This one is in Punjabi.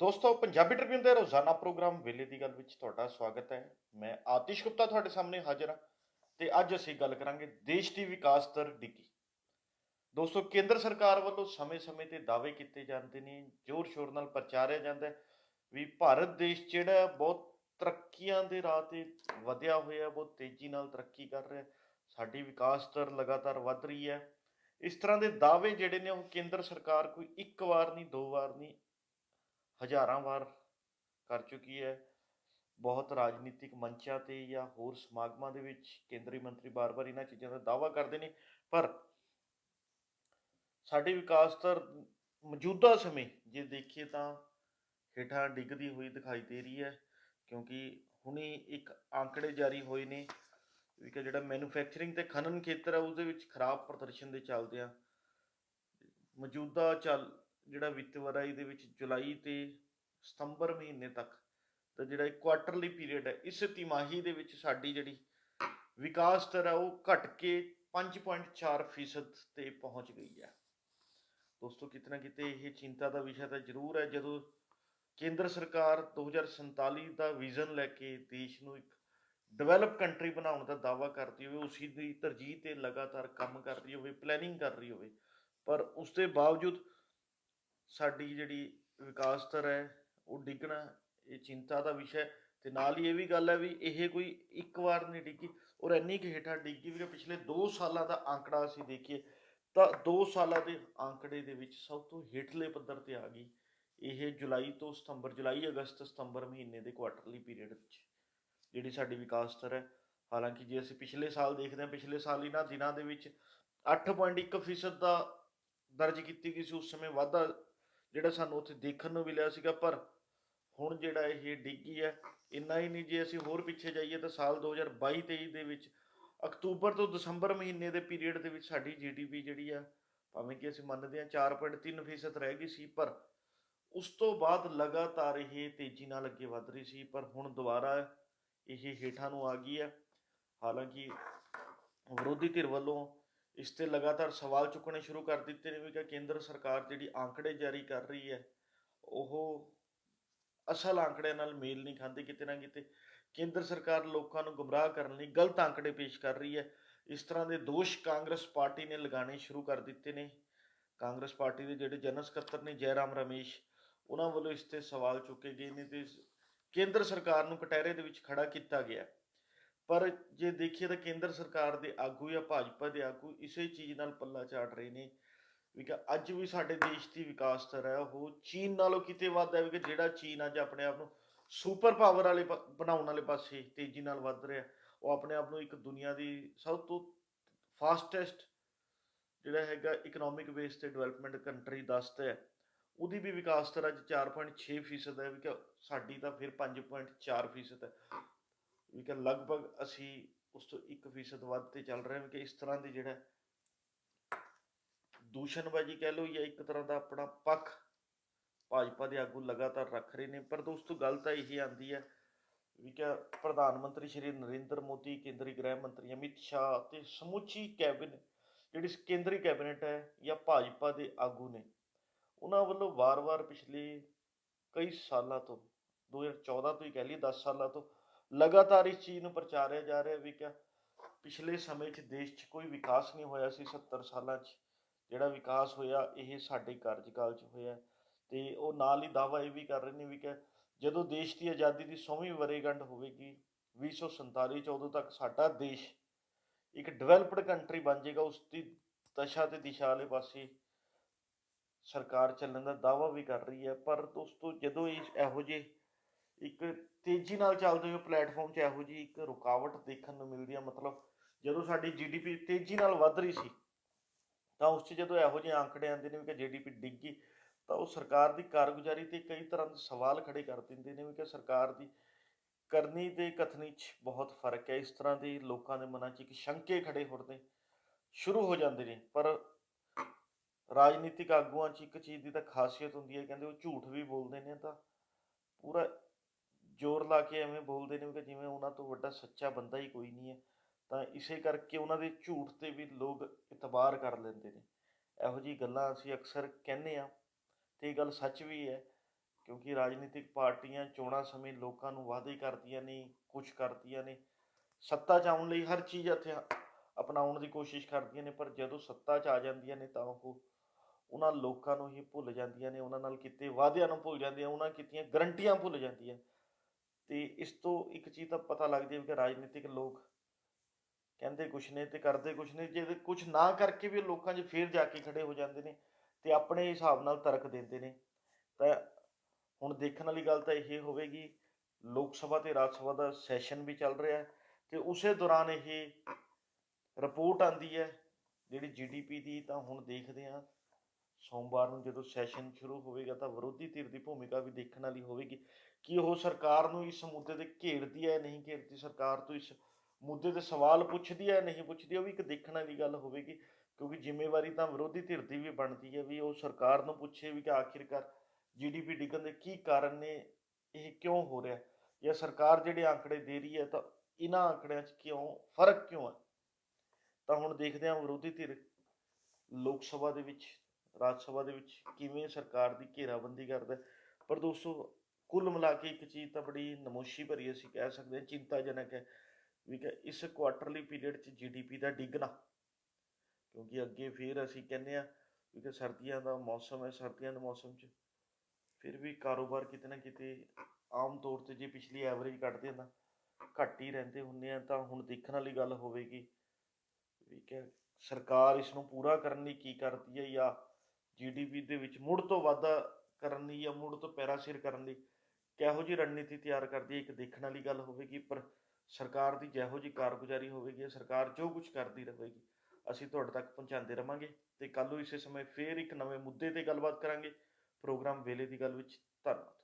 ਦੋਸਤੋ, ਪੰਜਾਬੀ ਟ੍ਰਿਬਿਊਨ ਦੇ ਰੋਜ਼ਾਨਾ ਪ੍ਰੋਗਰਾਮ ਵੇਲੇ ਦੀ ਗੱਲ ਵਿੱਚ ਤੁਹਾਡਾ ਸਵਾਗਤ ਹੈ। ਮੈਂ ਆਤਿਸ਼ ਗੁਪਤਾ ਤੁਹਾਡੇ ਸਾਹਮਣੇ ਹਾਜ਼ਰ ਹਾਂ ਤੇ ਅੱਜ ਅਸੀਂ ਗੱਲ ਕਰਾਂਗੇ ਦੇਸ਼ ਦੀ ਵਿਕਾਸ ਦਰ ਡਿੱਗੀ ਦੋਸਤੋ, ਕੇਂਦਰ ਸਰਕਾਰ ਵੱਲੋਂ ਸਮੇਂ-ਸਮੇਂ ਤੇ ਦਾਅਵੇ ਕੀਤੇ ਜਾਂਦੇ ਨੇ ਜ਼ੋਰ ਸ਼ੋਰ ਨਾਲ ਪ੍ਰਚਾਰਿਆ ਜਾਂਦਾ ਹੈ ਵੀ ਭਾਰਤ ਦੇਸ਼ ਜਿਹੜਾ ਬਹੁਤ ਤਰੱਕੀਆਂ ਦੇ ਰਾਹ ਤੇ ਵਧਿਆ ਹੋਇਆ ਬਹੁਤ ਤੇਜ਼ੀ ਨਾਲ ਤਰੱਕੀ ਕਰ ਰਿਹਾ ਸਾਡੀ ਵਿਕਾਸ ਦਰ ਲਗਾਤਾਰ ਵੱਧ ਰਹੀ ਹੈ। ਇਸ ਤਰ੍ਹਾਂ ਦੇ ਦਾਅਵੇ ਜਿਹੜੇ ਨੇ, ਉਹ ਕੇਂਦਰ ਸਰਕਾਰ ਕੋਈ ਇੱਕ ਵਾਰ ਨਹੀਂ, ਦੋ ਵਾਰ ਨਹੀਂ ਹਜ਼ਾਰਾਂ ਵਾਰ ਕਰ ਚੁੱਕੀ ਹੈ। ਬਹੁਤ ਰਾਜਨੀਤਿਕ ਮੰਚਾਂ ਤੇ ਜਾਂ ਹੋਰ ਸਮਾਗਮਾਂ ਦੇ ਵਿੱਚ ਕੇਂਦਰੀ ਮੰਤਰੀ ਬਾਰ-ਬਾਰ ਇਹਨਾਂ ਚੀਜ਼ਾਂ ਦਾ ਦਾਅਵਾ ਕਰਦੇ ਨੇ। ਪਰ ਸਾਡੇ ਵਿਕਾਸ ਦਰ ਮੌਜੂਦਾ ਸਮੇਂ ਜੇ ਦੇਖੀਏ ਤਾਂ ਹੇਠਾਂ ਡਿੱਗਦੀ ਹੋਈ ਦਿਖਾਈ ਦੇ ਰਹੀ ਹੈ। ਕਿਉਂਕਿ ਹੁਣੇ ਇੱਕ ਅੰਕੜੇ ਜਾਰੀ ਹੋਏ ਨੇ ਵੀ ਕਿ ਜਿਹੜਾ ਮੈਨੂਫੈਕਚਰਿੰਗ ਤੇ ਖਨਨ ਖੇਤਰ ਹੈ ਉਹਦੇ ਵਿੱਚ ਖਰਾਬ ਪ੍ਰਦਰਸ਼ਨ ਦੇ ਚੱਲਦਿਆਂ ਮੌਜੂਦਾ ਚੱਲ ਜਿਹੜਾ ਵਿੱਤ ਵਰਾਈ ਦੇ ਵਿੱਚ ਜੁਲਾਈ ਤੇ ਸਤੰਬਰ ਮਹੀਨੇ ਤੱਕ ਤਾਂ ਜਿਹੜਾ ਇੱਕ ਕੁਆਟਰਲੀ ਪੀਰੀਅਡ ਹੈ, ਇਸ ਤਿਮਾਹੀ ਦੇ ਵਿੱਚ ਸਾਡੀ ਜਿਹੜੀ ਵਿਕਾਸ ਦਰ ਹੈ ਉਹ ਘਟ ਕੇ 5.4% ਫੀਸਦ ਤੇ ਪਹੁੰਚ ਗਈ ਹੈ। ਦੋਸਤੋ ਕਿਤੇ ਨਾ ਕਿਤੇ ਇਹ ਚਿੰਤਾ ਦਾ ਵਿਸ਼ਾ ਤਾਂ ਜ਼ਰੂਰ ਹੈ, ਜਦੋਂ ਕੇਂਦਰ ਸਰਕਾਰ 2047 ਦਾ ਵਿਜ਼ਨ ਲੈ ਕੇ ਦੇਸ਼ ਨੂੰ ਇੱਕ ਡਿਵੈਲਪ ਕੰਟਰੀ ਬਣਾਉਣ ਦਾ ਦਾਅਵਾ ਕਰਦੀ ਹੋਵੇ, ਉਸੇ ਦੀ ਤਰਜੀਹ ਤੇ ਲਗਾਤਾਰ ਕੰਮ ਕਰ ਰਹੀ ਹੋਵੇ ਪਲੈਨਿੰਗ ਕਰ ਰਹੀ ਹੋਵੇ, ਪਰ ਉਸ ਦੇ ਬਾਵਜੂਦ ਸਾਡੀ ਜਿਹੜੀ ਵਿਕਾਸ ਦਰ ਹੈ, ਉਹ ਡਿੱਗਣਾ, ਇਹ ਚਿੰਤਾ ਦਾ ਵਿਸ਼ਾ ਹੈ। ਤੇ ਨਾਲ ਹੀ ਇਹ ਵੀ ਗੱਲ ਹੈ ਵੀ ਇਹ ਕੋਈ ਇੱਕ ਵਾਰ ਨਹੀਂ ਡਿੱਗੀ ਔਰ ਇੰਨੀ ਕੁ ਹੇਠਾਂ ਡਿੱਗੀ ਵੀ ਪਿਛਲੇ 2 ਸਾਲਾਂ ਦਾ ਆંકੜਾ ਅਸੀਂ ਦੇਖੀਏ, ਤਾਂ 2 ਸਾਲਾਂ ਦੇ ਆંકੜੇ ਦੇ ਵਿੱਚ ਸਭ ਤੋਂ ਹੇਠਲੇ ਪੱਧਰ ਤੇ ਆ ਗਈ ਇਹ ਜੁਲਾਈ ਤੋਂ ਸਤੰਬਰ, ਜੁਲਾਈ, ਅਗਸਤ, ਸਤੰਬਰ ਮਹੀਨੇ ਦੇ ਕੁਆਟਰਲੀ ਪੀਰੀਅਡ ਵਿੱਚ, ਜਿਹੜੀ ਸਾਡੀ ਵਿਕਾਸ ਦਰ ਹੈ। ਹਾਲਾਂਕਿ ਜੇ ਅਸੀਂ ਪਿਛਲੇ ਸਾਲ ਦੇਖਦੇ ਹਾਂ, ਪਿਛਲੇ ਸਾਲ ਇਹਨਾਂ ਦਿਨਾਂ ਦੇ ਵਿੱਚ 8.1% ਫੀਸਦ ਦਾ ਦਰਜ ਕੀਤੀ ਗਈ ਸੀ, ਉਸ ਸਮੇਂ ਵਾਧਾ ਜਿਹੜਾ ਸਾਨੂੰ ਉੱਥੇ ਦੇਖਣ ਨੂੰ ਮਿਲਿਆ ਸੀਗਾ, ਪਰ ਹੁਣ ਜਿਹੜਾ ਇਹ ਡਿੱਗੀ ਹੈ, ਇੰਨਾ ਹੀ ਨਹੀਂ ਜੇ ਅਸੀਂ ਹੋਰ ਪਿੱਛੇ ਜਾਈਏ ਤਾਂ ਸਾਲ 2022-23 ਦੇ ਵਿੱਚ ਅਕਤੂਬਰ ਤੋਂ ਦਸੰਬਰ ਮਹੀਨੇ ਦੇ ਪੀਰੀਅਡ ਦੇ ਵਿੱਚ ਸਾਡੀ ਜੀਡੀਪੀ ਜਿਹੜੀ ਆ, ਭਾਵੇਂ ਕਿ ਅਸੀਂ ਮੰਨਦੇ ਹਾਂ 4.3% ਫੀਸਦ ਰਹਿ ਗਈ ਸੀ, ਪਰ ਉਸ ਤੋਂ ਬਾਅਦ ਲਗਾਤਾਰ ਇਹ ਤੇਜ਼ੀ ਨਾਲ ਅੱਗੇ ਵਧ ਰਹੀ ਸੀ, ਪਰ ਹੁਣ ਦੁਬਾਰਾ ਇਹ ਹੇਠਾਂ ਨੂੰ ਆ ਗਈ ਹੈ। ਹਾਲਾਂਕਿ ਵਿਰੋਧੀ ਧਿਰ ਵੱਲੋਂ ਇਸ ਤੇ ਲਗਾਤਾਰ ਸਵਾਲ ਚੁੱਕਣੇ ਸ਼ੁਰੂ ਕਰ ਦਿੱਤੇ ਨੇ ਵੀ ਕਿ ਕੇਂਦਰ ਸਰਕਾਰ ਜਿਹੜੀ ਆંકੜੇ ਜਾਰੀ ਕਰ ਰਹੀ ਹੈ, ਉਹ ਅਸਲ ਆંકੜਿਆਂ ਨਾਲ ਮੇਲ ਨਹੀਂ ਖਾਂਦੀ ਕਿਤੇ ਨਾ ਕਿਤੇ। ਕੇਂਦਰ ਸਰਕਾਰ ਲੋਕਾਂ ਨੂੰ ਗੁੰਮਰਾਹ ਕਰਨ ਲਈ ਗਲਤ ਆંકੜੇ ਪੇਸ਼ ਕਰ ਰਹੀ ਹੈ। ਇਸ ਤਰ੍ਹਾਂ ਦੇ ਦੋਸ਼ ਕਾਂਗਰਸ ਪਾਰਟੀ ਨੇ ਲਗਾਣੇ ਸ਼ੁਰੂ ਕਰ ਦਿੱਤੇ ਨੇ। ਕਾਂਗਰਸ ਪਾਰਟੀ ਦੇ ਜਿਹੜੇ ਜਨਰਲ ਸਕੱਤਰ ਨੇ ਜੈ ਰਾਮ ਰਮੇਸ਼, ਉਹਨਾਂ ਵੱਲੋਂ ਇਸ ਤੇ ਸਵਾਲ ਚੁੱਕੇ ਗਏ ਨੇ ਤੇ ਕੇਂਦਰ ਸਰਕਾਰ ਨੂੰ ਕਟਹਿਰੇ ਦੇ ਵਿੱਚ ਖੜਾ ਕੀਤਾ ਗਿਆ। ਪਰ ਜੇ ਦੇਖੀਏ ਤਾਂ ਕੇਂਦਰ ਸਰਕਾਰ ਦੇ ਆਗੂ ਜਾਂ ਭਾਜਪਾ ਦੇ ਆਗੂ ਇਸੇ ਚੀਜ਼ ਨਾਲ ਪੱਲਾ ਝਾੜ ਰਹੇ ਨੇ ਵੀ ਕਿ ਅੱਜ ਵੀ ਸਾਡੇ ਦੇਸ਼ ਦੀ ਵਿਕਾਸ ਦਰ ਹੈ, ਉਹ ਚੀਨ ਨਾਲੋਂ ਕਿਤੇ ਵੱਧ ਹੈ ਵੀ ਕਿ ਜਿਹੜਾ ਚੀਨ ਅੱਜ ਆਪਣੇ ਆਪ ਨੂੰ ਸੁਪਰ ਪਾਵਰ ਵਾਲੇ ਬਣਾਉਣ ਵਾਲੇ ਪਾਸੇ ਤੇਜ਼ੀ ਨਾਲ ਵੱਧ ਰਿਹਾ, ਉਹ ਆਪਣੇ ਆਪ ਨੂੰ ਇੱਕ ਦੁਨੀਆ ਦੀ ਸਭ ਤੋਂ ਫਾਸਟੈਸਟ ਜਿਹੜਾ ਹੈਗਾ ਇਕਨੋਮਿਕ ਬੇਸ ਤੇ ਡਿਵੈਲਪਮੈਂਟ ਕੰਟਰੀ ਦੱਸਦਾ ਹੈ, ਉਹਦੀ ਵੀ ਵਿਕਾਸ ਦਰ ਅੱਜ 4.6% ਫੀਸਦ ਹੈ ਵੀ ਕਿ ਸਾਡੀ ਤਾਂ ਫਿਰ 5.4% ਫੀਸਦ ਹੈ। ਵੀ ਕਿ ਲਗਭਗ ਅਸੀਂ ਉਸ ਤੋਂ 1% ਫੀਸਦ ਵੱਧ ਤੇ ਚੱਲ ਰਹੇ ਹਾਂ ਕਿ ਇਸ ਤਰ੍ਹਾਂ ਦੇ ਜਿਹੜਾ ਦੂਸ਼ਣਬਾਜੀ ਕਹਿ ਲਓ ਜਾਂ ਇੱਕ ਤਰ੍ਹਾਂ ਦਾ ਆਪਣਾ ਪੱਖ ਭਾਜਪਾ ਦੇ ਆਗੂ ਲਗਾਤਾਰ ਰੱਖ ਰਹੇ ਨੇ, ਪਰ ਦੋਸਤੋ ਗੱਲ ਤਾਂ ਇਹੀ ਆਂਦੀ ਹੈ ਵੀ ਕਿ ਪ੍ਰਧਾਨ ਮੰਤਰੀ ਸ਼੍ਰੀ ਨਰਿੰਦਰ ਮੋਦੀ, ਕੇਂਦਰੀ ਗ੍ਰਹਿ ਮੰਤਰੀ ਅਮਿਤ ਸ਼ਾਹ ਤੇ ਸਮੁੱਚੀ ਕੈਬਨਿਟ, ਜਿਹੜੀ ਕੇਂਦਰੀ ਕੈਬਨਿਟ ਹੈ ਜਾਂ ਭਾਜਪਾ ਦੇ ਆਗੂ ਨੇ, ਉਹਨਾਂ ਵੱਲੋਂ ਵਾਰ-ਵਾਰ ਪਿਛਲੇ ਕਈ ਸਾਲਾਂ ਤੋਂ 2014 ਤੋਂ ਹੀ ਕਹਿ ਲਈਏ 10 ਸਾਲਾਂ ਤੋਂ ਲਗਾਤਾਰ ਇਸ ਚੀਜ਼ ਨੂੰ ਪ੍ਰਚਾਰਿਆ ਜਾ ਰਿਹਾ ਵੀ ਕਿ ਪਿਛਲੇ ਸਮੇਂ 'ਚ ਦੇਸ਼ 'ਚ ਕੋਈ ਵਿਕਾਸ ਨਹੀਂ ਹੋਇਆ ਸੀ 70 ਸਾਲਾਂ 'ਚ ਜਿਹੜਾ ਵਿਕਾਸ ਹੋਇਆ ਇਹ ਸਾਡੇ ਕਾਰਜਕਾਲ 'ਚ ਹੋਇਆ ਤੇ ਉਹ ਨਾਲ ਹੀ ਦਾਅਵਾ ਇਹ ਵੀ ਕਰ ਰਹੇ ਨੇ ਵੀ ਕਿ ਜਦੋਂ ਦੇਸ਼ ਦੀ ਆਜ਼ਾਦੀ ਦੀ 100ਵੀਂ ਵਰ੍ਹੇਗੰਢ ਹੋਵੇਗੀ 2047 ਚ ਉਦੋਂ ਤੱਕ ਸਾਡਾ ਦੇਸ਼ ਇੱਕ ਡਿਵੈਲਪਡ ਕੰਟਰੀ ਬਣ ਜਾਏਗਾ, ਉਸ ਦੀ ਦਸ਼ਾ ਤੇ ਦਿਸ਼ਾ ਵਾਲੇ ਪਾਸੇ ਸਰਕਾਰ ਚੱਲਣ ਦਾ ਦਾਅਵਾ ਵੀ ਕਰ ਰਹੀ ਹੈ, ਪਰ ਦੋਸਤੋ ਜਦੋਂ ਇਹ ਇਹੋ ਜਿਹੇ ਇੱਕ ਤੇਜ਼ੀ ਨਾਲ ਚੱਲਦੇ ਹੋਏ ਪਲੇਟਫਾਰਮ 'ਚ ਇਹੋ ਜਿਹੀ ਇੱਕ ਰੁਕਾਵਟ ਦੇਖਣ ਨੂੰ ਮਿਲਦੀ ਹੈ ਮਤਲਬ ਜਦੋਂ ਸਾਡੀ ਜੀਡੀਪੀ ਤੇਜ਼ੀ ਨਾਲ ਵੱਧ ਰਹੀ ਸੀ, ਤਾਂ ਉਸ 'ਚ ਜਦੋਂ ਇਹੋ ਜਿਹੇ ਆંકੜੇ ਆਉਂਦੇ ਨੇ ਵੀ ਕਿ ਜੀਡੀਪੀ ਡਿੱਗੀ ਤਾਂ ਉਹ ਸਰਕਾਰ ਦੀ ਕਾਰਗੁਜ਼ਾਰੀ ਤੇ ਕਈ ਤਰ੍ਹਾਂ ਦੇ ਸਵਾਲ ਖੜੇ ਕਰ ਦਿੰਦੇ ਨੇ ਵੀ ਕਿ ਸਰਕਾਰ ਦੀ ਕਰਨੀ ਤੇ ਕਥਨੀ 'ਚ ਬਹੁਤ ਫ਼ਰਕ ਹੈ। ਇਸ ਤਰ੍ਹਾਂ ਦੇ ਲੋਕਾਂ ਦੇ ਮਨਾਂ 'ਚ ਇੱਕ ਸ਼ੰਕੇ ਖੜੇ ਹੋਣੇ ਸ਼ੁਰੂ ਹੋ ਜਾਂਦੇ ਨੇ, ਪਰ ਰਾਜਨੀਤਿਕ ਆਗੂਆਂ 'ਚ ਇੱਕ ਚੀਜ਼ ਦੀ ਤਾਂ ਖਾਸੀਅਤ ਹੁੰਦੀ ਹੈ, ਕਹਿੰਦੇ ਉਹ ਝੂਠ ਵੀ ਬੋਲਦੇ ਨੇ, ਤਾਂ ਪੂਰਾ ਜ਼ੋਰ ਲਾ ਕੇ ਐਵੇਂ ਬੋਲਦੇ ਨੇ ਕਿ ਜਿਵੇਂ ਉਹਨਾਂ ਤੋਂ ਵੱਡਾ ਸੱਚਾ ਬੰਦਾ ਹੀ ਕੋਈ ਨਹੀਂ ਹੈ, ਤਾਂ ਇਸੇ ਕਰਕੇ ਉਹਨਾਂ ਦੇ ਝੂਠ ਤੇ ਵੀ ਲੋਕ ਇਤਬਾਰ ਕਰ ਲੈਂਦੇ ਨੇ। ਇਹੋ ਜਿਹੀ ਗੱਲਾਂ ਅਸੀਂ ਅਕਸਰ ਕਹਿੰਦੇ ਆ ਤੇ ਇਹ ਗੱਲ ਸੱਚ ਵੀ ਹੈ, ਕਿਉਂਕਿ ਰਾਜਨੀਤਿਕ ਪਾਰਟੀਆਂ ਚੋਣਾਂ ਸਮੇਂ ਲੋਕਾਂ ਨੂੰ ਵਾਅਦੇ ਕਰਦੀਆਂ ਨੇ ਕੁਝ ਕਰਦੀਆਂ ਨੇ। ਸੱਤਾ 'ਚ ਆਉਣ ਲਈ ਹਰ ਚੀਜ਼ ਇੱਥੇ ਅਪਣਾਉਣ ਦੀ ਕੋਸ਼ਿਸ਼ ਕਰਦੀਆਂ ਨੇ, ਪਰ ਜਦੋਂ ਸੱਤਾ 'ਚ ਆ ਜਾਂਦੀਆਂ ਨੇ ਤਾਂ ਉਹ, ਉਹਨਾਂ ਲੋਕਾਂ ਨੂੰ ਹੀ ਭੁੱਲ ਜਾਂਦੀਆਂ ਨੇ, ਉਹਨਾਂ ਨਾਲ ਕੀਤੇ ਵਾਅਦਿਆਂ ਨੂੰ ਭੁੱਲ ਜਾਂਦੀਆਂ, ਉਹਨਾਂ ਕੀਤੀਆਂ ਗਰੰਟੀਆਂ ਭੁੱਲ ਜਾਂਦੀਆਂ। ਤੇ ਇਸ ਤੋਂ ਇੱਕ ਚੀਜ਼ ਤਾਂ ਪਤਾ ਲੱਗਦੀ ਹੈ ਕਿ ਰਾਜਨੀਤਿਕ ਲੋਕ ਕਹਿੰਦੇ ਕੁਛ ਨੇ ਤੇ ਕਰਦੇ ਕੁਛ ਨੇ, ਜੇ ਕੁਛ ਨਾ ਕਰਕੇ ਵੀ ਲੋਕਾਂ 'ਚ ਫੇਰ ਜਾ ਕੇ ਖੜੇ ਹੋ ਜਾਂਦੇ ਨੇ ਤੇ ਆਪਣੇ ਹਿਸਾਬ ਨਾਲ ਤਰਕ ਦਿੰਦੇ ਨੇ, ਤਾਂ ਹੁਣ ਦੇਖਣ ਵਾਲੀ ਗੱਲ ਤਾਂ ਇਹ ਹੋਵੇਗੀ, ਲੋਕ ਸਭਾ ਤੇ ਰਾਜ ਸਭਾ ਦਾ ਸੈਸ਼ਨ ਵੀ ਚੱਲ ਰਿਹਾ ਹੈ ਤੇ ਉਸੇ ਦੌਰਾਨ ਇਹ ਰਿਪੋਰਟ ਆਂਦੀ ਹੈ, ਜਿਹੜੀ ਜੀਡੀਪੀ ਦੀ ਤਾਂ ਹੁਣ ਦੇਖਦੇ ਹਾਂ ਸੋਮਵਾਰ ਨੂੰ ਜਦੋਂ ਸੈਸ਼ਨ ਸ਼ੁਰੂ ਹੋਵੇਗਾ ਤਾਂ ਵਿਰੋਧੀ ਧਿਰ ਦੀ ਭੂਮਿਕਾ ਵੀ ਦੇਖਣ ਵਾਲੀ ਹੋਵੇਗੀ। ਕਿ ਉਹ ਸਰਕਾਰ ਨੂੰ ਇਸ ਮੁੱਦੇ ਤੇ ਘੇਰਦੀ ਹੈ ਨਹੀਂ ਘੇਰਦੀ? ਸਰਕਾਰ ਤੋਂ ਇਸ ਮੁੱਦੇ ਤੇ ਸਵਾਲ ਪੁੱਛਦੀ ਹੈ ਨਹੀਂ ਪੁੱਛਦੀ? ਉਹ ਵੀ ਇੱਕ ਦੇਖਣ ਵਾਲੀ ਗੱਲ ਹੋਵੇਗੀ, ਕਿਉਂਕਿ ਜ਼ਿੰਮੇਵਾਰੀ ਤਾਂ ਵਿਰੋਧੀ ਧਿਰ ਦੀ ਵੀ ਬਣਦੀ ਹੈ ਵੀ ਉਹ ਸਰਕਾਰ ਨੂੰ ਪੁੱਛੇ ਵੀ ਕਿ ਆਖਿਰਕਾਰ ਜੀਡੀਪੀ ਡਿੱਗਣ ਦੇ ਕੀ ਕਾਰਨ ਨੇ, ਇਹ ਕਿਉਂ ਹੋ ਰਿਹਾ? ਜਾਂ ਸਰਕਾਰ ਜਿਹੜੇ ਆંકੜੇ ਦੇ ਰਹੀ ਹੈ ਤਾਂ ਇਹਨਾਂ ਆંકੜਿਆਂ 'ਚ ਕਿਉਂ, ਫ਼ਰਕ ਕਿਉਂ ਹੈ ਤਾਂ ਹੁਣ ਦੇਖਦੇ ਹਾਂ ਵਿਰੋਧੀ ਧਿਰ ਲੋਕ ਸਭਾ ਦੇ ਵਿੱਚ ਰਾਜ ਸਭਾ ਦੇ ਵਿੱਚ ਕਿਵੇਂ ਸਰਕਾਰ ਦੀ ਘੇਰਾਬੰਦੀ ਕਰਦਾ ਪਰ ਦੋਸਤੋ, ਕੁੱਲ ਮਿਲਾ ਕੇ ਇੱਕ ਚੀਜ਼ ਤਾਂ ਬੜੀ ਨਮੋਸ਼ੀ ਭਰੀ ਅਸੀਂ ਕਹਿ ਸਕਦੇ ਹਾਂ, ਚਿੰਤਾਜਨਕ ਹੈ ਵੀ ਕਿ ਇਸ ਕੁਆਟਰਲੀ ਪੀਰੀਅਡ 'ਚ ਜੀਡੀਪੀ ਦਾ ਡਿੱਗਣਾ ਕਿਉਂਕਿ ਅੱਗੇ ਫੇਰ ਅਸੀਂ ਕਹਿੰਦੇ ਆ ਵੀ ਕਿ ਸਰਦੀਆਂ ਦਾ ਮੌਸਮ ਹੈ, ਸਰਦੀਆਂ ਦੇ ਮੌਸਮ 'ਚ ਫਿਰ ਵੀ ਕਾਰੋਬਾਰ ਕਿਤੇ ਨਾ ਕਿਤੇ ਆਮ ਤੌਰ ਤੇ ਜੇ ਪਿਛਲੀ ਐਵਰੇਜ ਕੱਢਦੇ ਹਾਂ ਤਾਂ ਘੱਟ ਹੀ ਰਹਿੰਦੇ ਹੁੰਦੇ ਆ, ਤਾਂ ਹੁਣ ਦੇਖਣ ਵਾਲੀ ਗੱਲ ਹੋਵੇਗੀ ਵੀ ਕਿ ਸਰਕਾਰ ਇਸ ਨੂੰ ਪੂਰਾ ਕਰਨ ਲਈ ਕੀ ਕਰਦੀ ਹੈ ਜਾਂ ਜੀਡੀਪੀ ਦੇ ਵਿੱਚ ਮੁੜ ਤੋਂ ਵਾਧਾ ਕਰਨ ਲਈ ਜਾਂ ਮੁੜ ਤੋਂ ਪੈਰਾਸਿਰ ਕਰਨ ਲਈ ਕਿਹੋ ਜਿਹੀ ਰਣਨੀਤੀ ਤਿਆਰ ਕਰਦੀ ਹੈ? ਇੱਕ ਦੇਖਣ ਵਾਲੀ ਗੱਲ ਹੋਵੇਗੀ, ਪਰ ਸਰਕਾਰ ਦੀ ਜਿਹੋ ਜਿਹੀ ਕਾਰਗੁਜ਼ਾਰੀ ਹੋਵੇਗੀ ਸਰਕਾਰ ਜੋ ਕੁਝ ਕਰਦੀ ਰਹੇਗੀ, ਅਸੀਂ ਤੁਹਾਡੇ ਤੱਕ ਪਹੁੰਚਾਉਂਦੇ ਰਵਾਂਗੇ ਤੇ ਕੱਲ ਨੂੰ ਇਸੇ ਸਮੇਂ ਫੇਰ ਇੱਕ ਨਵੇਂ ਮੁੱਦੇ ਤੇ ਗੱਲਬਾਤ ਕਰਾਂਗੇ। ਪ੍ਰੋਗਰਾਮ ਵੇਲੇ ਦੀ ਗੱਲ ਵਿੱਚ ਧੰਨਵਾਦ।